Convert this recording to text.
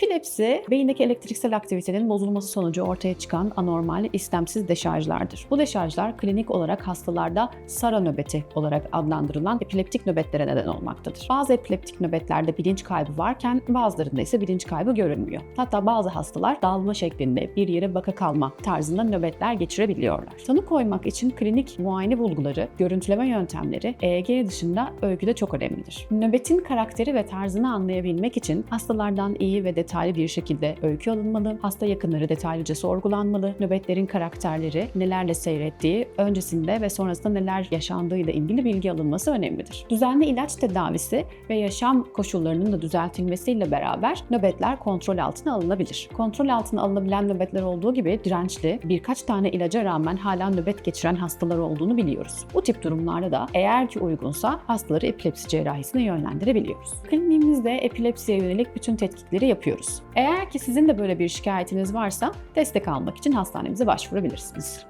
epilepsi, beyindeki elektriksel aktivitenin bozulması sonucu ortaya çıkan anormal istemsiz deşarjlardır. Bu deşarjlar klinik olarak hastalarda SARA nöbeti olarak adlandırılan epileptik nöbetlere neden olmaktadır. Bazı epileptik nöbetlerde bilinç kaybı varken bazılarında ise bilinç kaybı görülmüyor. Hatta bazı hastalar dalma şeklinde bir yere baka kalma tarzında nöbetler geçirebiliyorlar. Tanı koymak için klinik muayene bulguları, görüntüleme yöntemleri EEG dışında öyküde çok önemlidir. Nöbetin karakteri ve tarzını anlayabilmek için hastalardan iyi ve detaylı bir şekilde öykü alınmalı, hasta yakınları detaylıca sorgulanmalı, nöbetlerin karakterleri, nelerle seyrettiği, öncesinde ve sonrasında neler yaşandığıyla ilgili bilgi alınması önemlidir. Düzenli ilaç tedavisi ve yaşam koşullarının da düzeltilmesiyle beraber nöbetler kontrol altına alınabilir. Kontrol altına alınabilen nöbetler olduğu gibi dirençli, birkaç tane ilaca rağmen hala nöbet geçiren hastalar olduğunu biliyoruz. Bu tip durumlarda da eğer ki uygunsa hastaları epilepsi cerrahisine yönlendirebiliyoruz. Kliniğimizde epilepsiye yönelik bütün tetkikleri yapıyoruz. Eğer ki sizin de böyle bir şikayetiniz varsa destek almak için hastanemize başvurabilirsiniz.